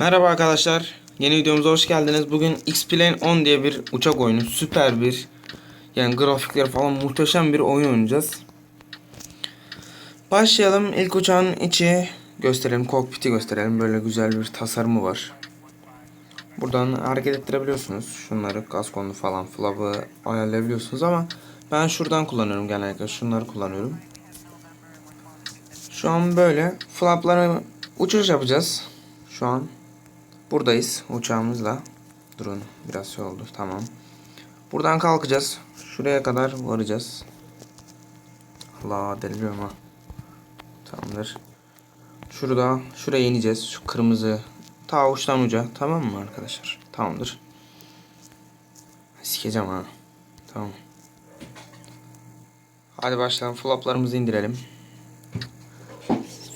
Merhaba arkadaşlar. Yeni videomuza hoş geldiniz. Bugün X-Plane 10 diye bir uçak oyunu. Süper bir yani grafikleri falan muhteşem bir oyun oynayacağız. Başlayalım. İlk uçağın içi gösterelim. Kokpiti gösterelim. Böyle güzel bir tasarımı var. Buradan hareket ettirebiliyorsunuz. Şunları gaz konu falan flap'ı ayarlayabiliyorsunuz ama ben şuradan kullanıyorum genellikle. Şunları kullanıyorum. Şu an böyle flaplara uçuş yapacağız. Şu an buradayız uçağımızla. Durun biraz şey oldu tamam. Buradan kalkacağız. Şuraya kadar varacağız. Allah deliriyorum ha. Tamamdır. Şurada şuraya ineceğiz. Şu kırmızı ta uçtan uca tamam mı arkadaşlar? Tamamdır. Sikeceğim ha. Tamam. Hadi başlayalım. Flaplarımızı indirelim.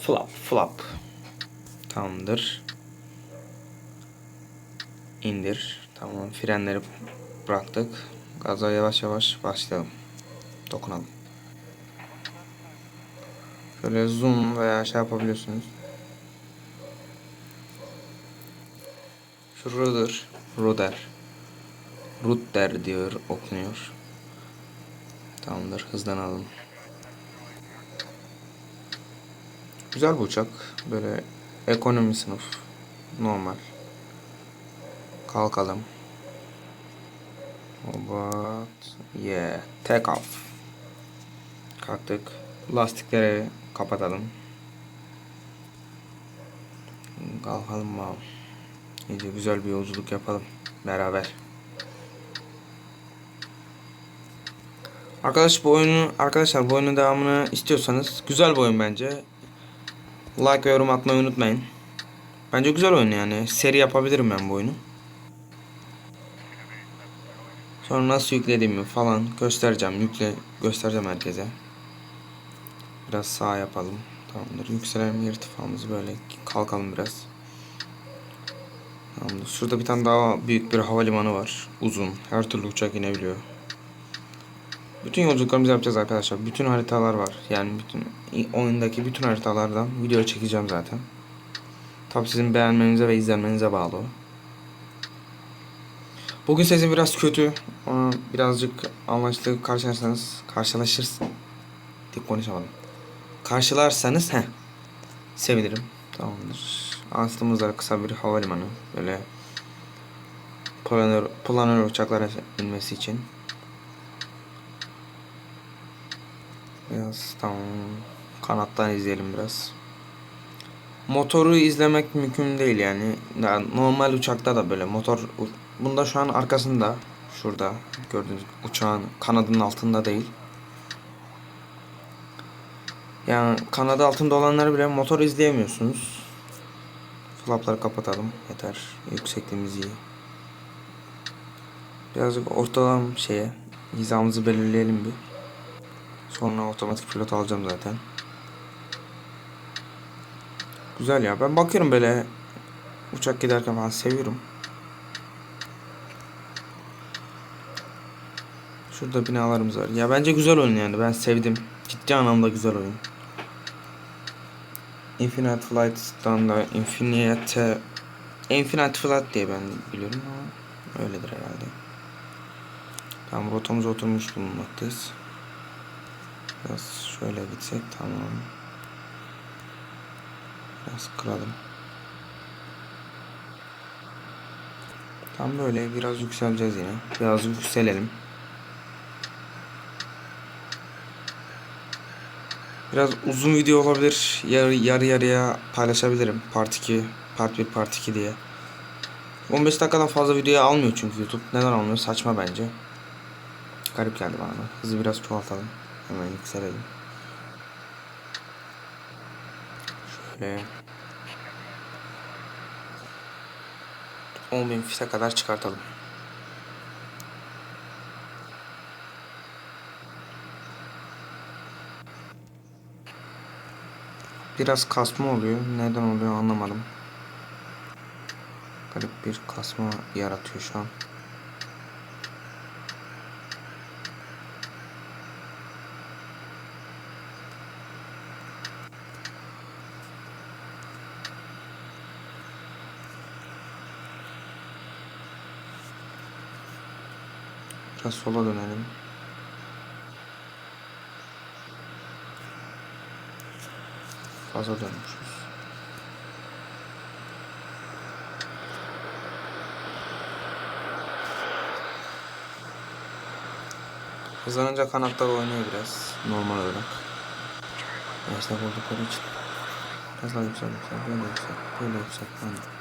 Flap, flap. Tamamdır. İndir. Tamam. Frenleri bıraktık. Gaza yavaş yavaş başlayalım. Dokunalım. Şöyle zoom veya şey yapabiliyorsunuz. Şu rudder, rudder. Rudder diyor, okunuyor. Tamamdır, hızlanalım. Güzel bir uçak. Böyle ekonomi sınıf. Normal. Kalkalım. Robot. Yeah. Take off. Kalktık. Lastikleri kapatalım. Kalkalım abi. İyice güzel bir yolculuk yapalım. Beraber. Arkadaş bu oyunu arkadaşlar bu oyunun devamını istiyorsanız güzel bir oyun bence. Like ve yorum atmayı unutmayın. Bence güzel oyun yani. Seri yapabilirim ben bu oyunu. Sonra nasıl yüklediğimi falan göstereceğim. Yükle göstereceğim herkese. Biraz sağ yapalım. Tamamdır. Yükselen irtifamızı böyle kalkalım biraz. Tamamdır. Şurada bir tane daha büyük bir havalimanı var. Uzun. Her türlü uçak inebiliyor. Bütün yolculuklarımızı yapacağız arkadaşlar. Bütün haritalar var. Yani bütün oyundaki bütün haritalardan video çekeceğim zaten. Tabi sizin beğenmenize ve izlenmenize bağlı o. Bugün sesim biraz kötü. Ama birazcık anlaştık karşılarsanız karşılaşırsın. Tek konuşamadım. Karşılarsanız he sevinirim. Tamamdır. Anstımızda kısa bir havalimanı. Böyle planör, planör uçaklara inmesi için. Biraz tamam. Kanattan izleyelim biraz. Motoru izlemek mümkün değil yani. Normal uçakta da böyle motor bunda şu an arkasında şurada gördüğünüz uçağın kanadının altında değil. Yani kanadı altında olanları bile motor izleyemiyorsunuz. Flapları kapatalım yeter. Yüksekliğimiz iyi. Birazcık ortalam şeye hizamızı belirleyelim bir. Sonra otomatik pilot alacağım zaten. Güzel ya. Ben bakıyorum böyle uçak giderken falan seviyorum. Şurada binalarımız var. Ya bence güzel oyun yani. Ben sevdim. Ciddi anlamda güzel oyun. Infinite Flight'tan da Infinite Infinite Flight diye ben biliyorum ama öyledir herhalde. Tamam rotamıza oturmuş bulunmaktayız. Biraz şöyle gitsek tamam. Biraz kıralım. Tam böyle biraz yükseleceğiz yine. Biraz yükselelim. Biraz uzun video olabilir. Yarı, yarı yarıya paylaşabilirim. Part 2, Part 1, Part 2 diye. 15 dakikadan fazla videoyu almıyor çünkü YouTube. Neden almıyor? Saçma bence. Garip geldi bana. Hızı biraz çoğaltalım. Hemen yükselelim. Şöyle 10.000 fite kadar çıkartalım. biraz kasma oluyor. Neden oluyor anlamadım. Garip bir kasma yaratıyor şu an. Biraz sola dönelim. Fazla dönmüşüz. Hızlanınca kanatlar oynuyor biraz. Normal olarak. Yaşta oldukları için. Biraz daha yüksel yüksel. Böyle yüksel. Böyle yüksel. Aynen.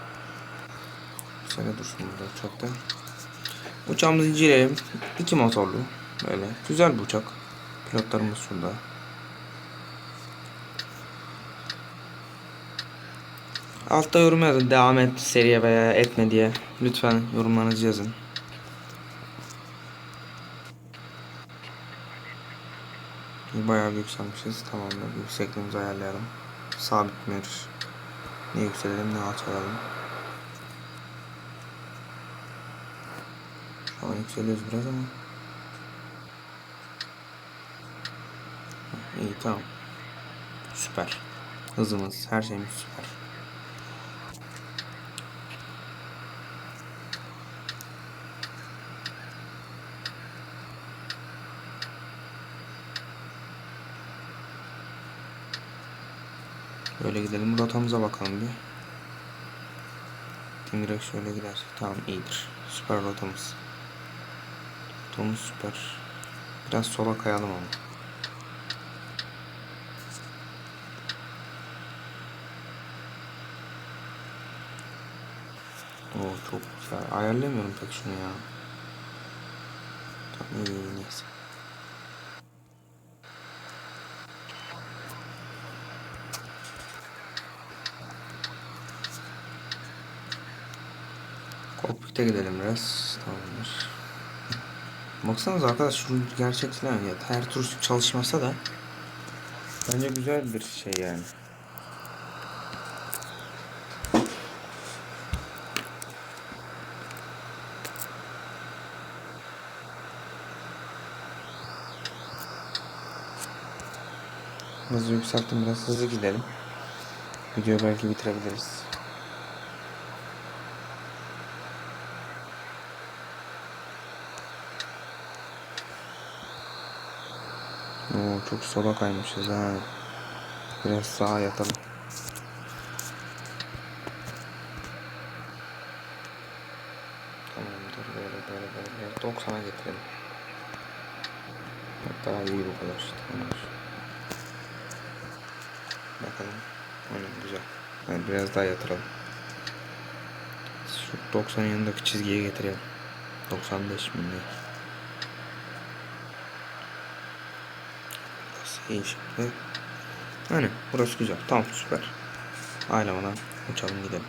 Şöyle dursun burada uçakta. Uçağımızı inceleyelim. İki motorlu. Böyle. Güzel bir uçak. Pilotlarımız şurada. Altta yorum yazın. Devam et seriye veya etme diye. Lütfen yorumlarınızı yazın. Bayağı bir yükselmişiz. Tamamdır. Yüksekliğimizi ayarlayalım. Sabit mi? Ne yükselelim ne alçalalım. Şu an yükseliyoruz biraz ama. İyi tamam. Süper. Hızımız, her şeyimiz süper. Böyle gidelim. Rotamıza bakalım bir. Direkt şöyle gidersek tamam iyidir. Süper rotamız. Rotamız süper. Biraz sola kayalım ama. Oo çok güzel. Ayarlayamıyorum pek şunu ya. Tamam iyi neyse. Kokpite gidelim biraz. Tamamdır. Baksanıza arkadaş şu gerçekten ya her tur çalışmasa da bence güzel bir şey yani. Hızı yükselttim biraz hızlı gidelim. Videoyu belki bitirebiliriz. Oo, çok sola kaymışız ha. Biraz sağa yatalım. Tamamdır böyle böyle böyle. 90'a getirelim. Hatta iyi bu kadar. Tamamdır. Bakalım. Aynen güzel. Yani biraz daha yatıralım. Şu 90'ın yanındaki çizgiye getirelim. 95 mi Burası iyi. Aynen burası güzel. Tamam süper. Ailemadan uçalım gidelim.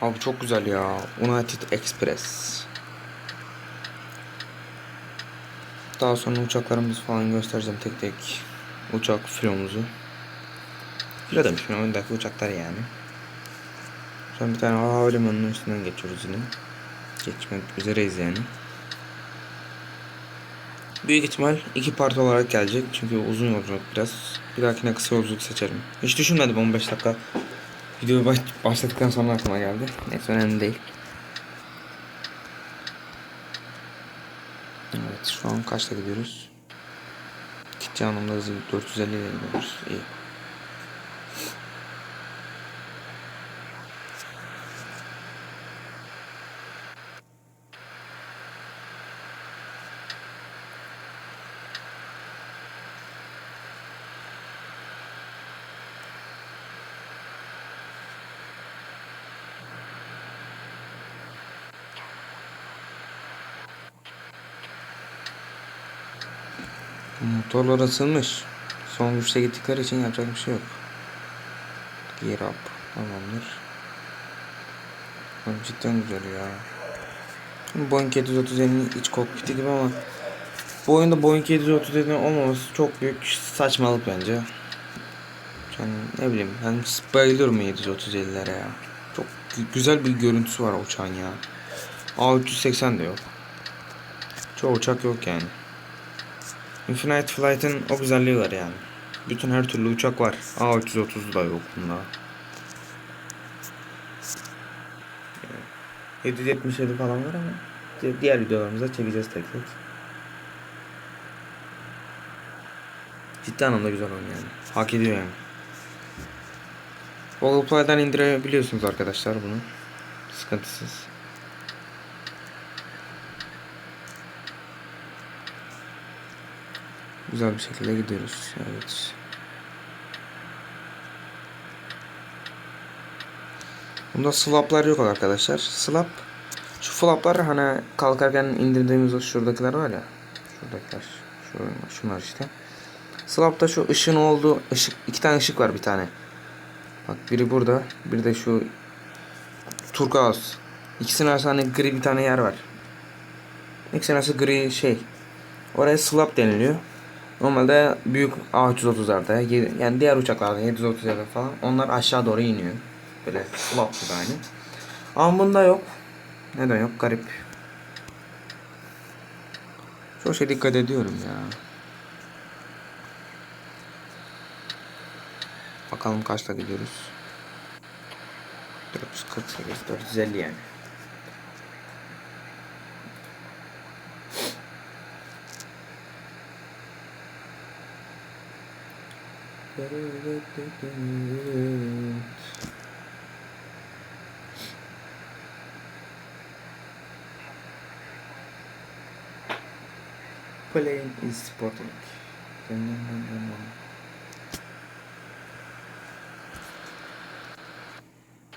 Abi çok güzel ya. United Express. Daha sonra uçaklarımızı falan göstereceğim tek tek. Uçak filomuzu. Filo demişim öndeki uçaklar yani. An bir tane havalimanının üstünden geçiyoruz yine. Geçmek üzereyiz yani. Büyük ihtimal iki parti olarak gelecek. Çünkü uzun yolculuk biraz. Bir dahakine kısa yolculuk seçerim. Hiç düşünmedim 15 dakika. Videoyu baş, başladıktan sonra aklıma geldi. Neyse önemli değil. Evet şu an kaçta gidiyoruz? Gideceği anlamda hızı 450 ile gidiyoruz. İyi. Motorlar ısınmış. Son güçte gittikleri için yapacak bir şey yok. Gear up. Tamamdır. Oğlum Cidden güzel ya. Boeing 737'nin iç kokpiti gibi ama bu oyunda Boeing 737'nin olmaması çok büyük saçmalık bence. Yani ne bileyim ben bayılıyorum 737'lere ya. Çok gü- güzel bir görüntüsü var uçağın ya. A380 de yok. Çoğu uçak yok yani. Infinite Flight'ın o güzelliği var yani. Bütün her türlü uçak var. A330 da yok bunda. 777 falan var ama di- diğer videolarımızda çekeceğiz tek tek. Ciddi anlamda güzel oyun yani. Hak ediyor yani. Google Play'den indirebiliyorsunuz arkadaşlar bunu. Sıkıntısız. Güzel bir şekilde gidiyoruz. Evet. Bunda slaplar yok arkadaşlar. Slap şu flaplar hani kalkarken indirdiğimiz o şuradakiler var ya. Şuradakiler. Şunlar, şunlar işte. Slap'ta şu ışığın olduğu ışık iki tane ışık var bir tane. Bak biri burada, bir de şu turkuaz. İkisinin arasında hani gri bir tane yer var. İkisinin arası gri şey. Oraya slap deniliyor. Normalde büyük A330'larda yani diğer uçaklarda 737 falan onlar aşağı doğru iniyor. Böyle slap gibi aynı. Ama bunda yok. Neden yok? Garip. Çok şey dikkat ediyorum ya. Bakalım kaçta gidiyoruz. 448, 450 yani. Playing is sporting.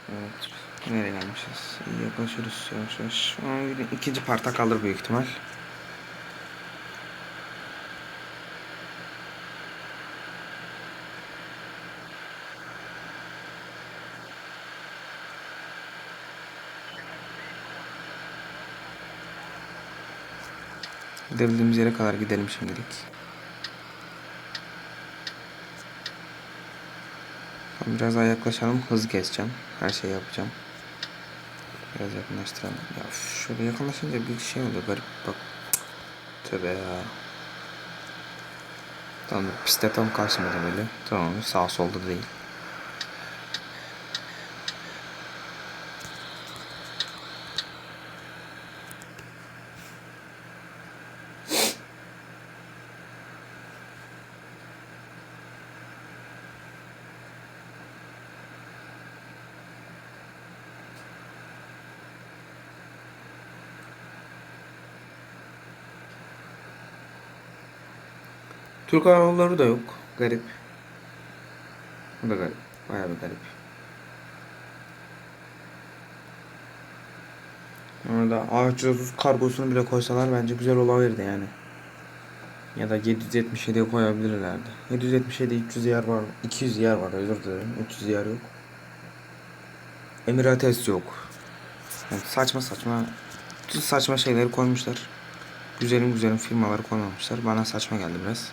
Evet. Nereye gelmişiz? Yaklaşıyoruz yavaş yavaş. Bir- ikinci parta kalır büyük ihtimal. Gidebildiğimiz yere kadar gidelim şimdilik. Biraz daha yaklaşalım. Hız keseceğim. Her şeyi yapacağım. Biraz yakınlaştıralım. Ya şöyle yakınlaşınca bir şey oluyor garip bak. Tövbe ya. Tamam pistte tam karşımda böyle. Tamam sağ solda değil. Türk Hava da yok. Garip. Bu da garip. Bayağı bir garip. Orada A330 kargosunu bile koysalar bence güzel olabilirdi yani. Ya da 777'ye koyabilirlerdi. 777 300 yer var. 200 yer var özür dilerim. 300 yer yok. Emirates yok. Yani saçma saçma saçma şeyleri koymuşlar. Güzelim güzelim firmaları koymamışlar. Bana saçma geldi biraz.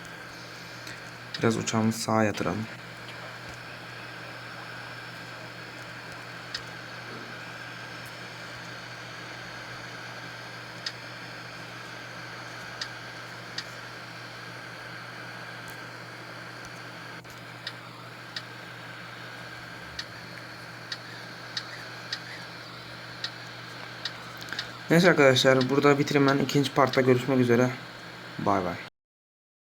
Biraz uçağımızı sağa yatıralım. Neyse arkadaşlar burada bitireyim ben. ikinci partta görüşmek üzere. Bay bay.